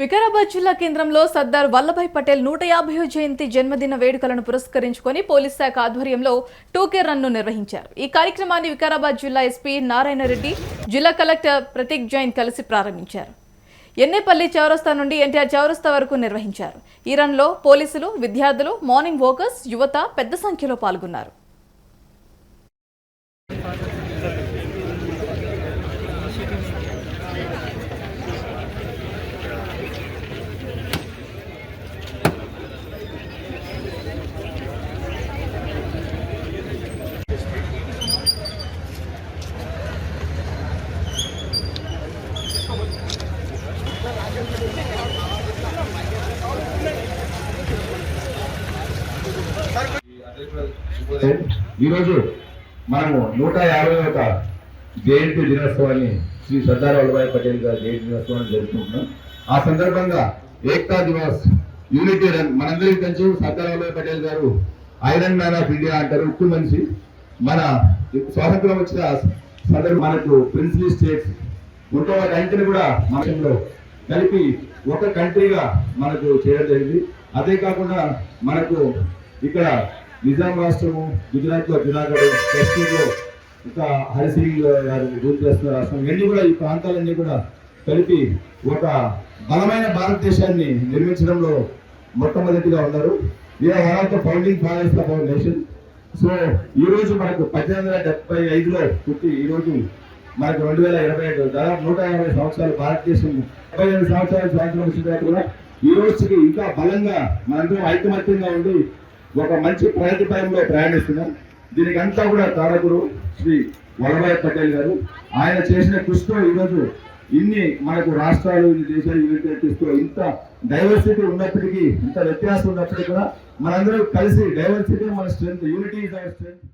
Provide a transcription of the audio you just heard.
వికారాబాద్ జిల్లా కేంద్రంలో సర్దార్ వల్లభాయ్ పటేల్ నూట యాభై జయంతి జన్మదిన వేడుకలను పురస్కరించుకొని పోలీస్ శాఖ ఆధ్వర్యంలో టూకే రన్ను నిర్వహించారు. ఈ కార్యక్రమాన్ని వికారాబాద్ జిల్లా ఎస్పీ నారాయణ రెడ్డి జిల్లా కలెక్టర్ ప్రతీక్ జైన్ కలిసి ప్రారంభించారు. ఎన్నేపల్లి చౌరస్తా నుండి ఎన్టీఆర్ చౌరస్తా వరకు నిర్వహించారు. ఈ రన్లో పోలీసులు విద్యార్థులు మార్నింగ్ వాకర్స్ యువత పెద్ద సంఖ్యలో పాల్గొన్నారు. ఈరోజు మనము నూట యాభై ఒక జయంతి దినోత్సవాన్ని శ్రీ సర్దార్ వల్లభాయ్ పటేల్ గారి జయంతి దినోత్సవాన్ని జరుపుకుంటున్నాం. ఆ సందర్భంగా ఏక్తా దివస్ యూనిటీ రన్ మనందరికీ తెలుసు సర్దార్ వల్లభాయ్ పటేల్ గారు ఐరన్ మ్యాన్ ఆఫ్ ఇండియా అంటారు ఉక్కు మనిషి. మన స్వాతంత్రం వచ్చిన సదరు మనకు ప్రిన్సిపల్ స్టేట్స్ ఉంటే వాటి కూడా మనలో కలిపి ఒక కంట్రీగా మనకు చేయడం జరిగింది. అదే కాకుండా మనకు ఇక్కడ నిజాం రాష్ట్రము గుజరాత్లో జునాగఢ్ కశ్మీర్లో ఇంకా హరిసింగ్ గారు రూల్ చేస్తున్న రాష్ట్రం. ఇవన్నీ కూడా ఈ ప్రాంతాలన్నీ కూడా కలిపి ఒక బలమైన భారతదేశాన్ని నిర్మించడంలో మొట్టమొదటిగా ఉన్నారు. We're one of the founding fathers of our nation so ఈ రోజు మనకు పద్దెనిమిది వందల డెబ్బై ఐదులో పుట్టి ఈ రోజు మనకు రెండు వేల ఇరవై ఐదు దాదాపు నూట యాభై సంవత్సరాలు భారతదేశం. డెబ్బై ఐదు సంవత్సరాల స్వాతంత్రం వచ్చిన తర్వాత కూడా ఈ రోజుకి ఇంకా బలంగా మనందరం ఐకమత్యంగా ఉండి ఒక మంచి ప్రగతిపయంలో ప్రయాణిస్తున్నాం. దీనికి అంతా కూడా తారకుడు శ్రీ వల్లభాయ్ పటేల్ గారు. ఆయన చేసిన కృషితో ఈరోజు ఇన్ని మనకు రాష్ట్రాలు ఇన్ని దేశాలు యూనిటీతో ఇంత డైవర్సిటీ ఉన్నప్పటికీ ఇంత వ్యత్యాసం ఉన్నప్పటికీ కూడా మనందరం కలిసి డైవర్సిటీ మన strength unity is our strength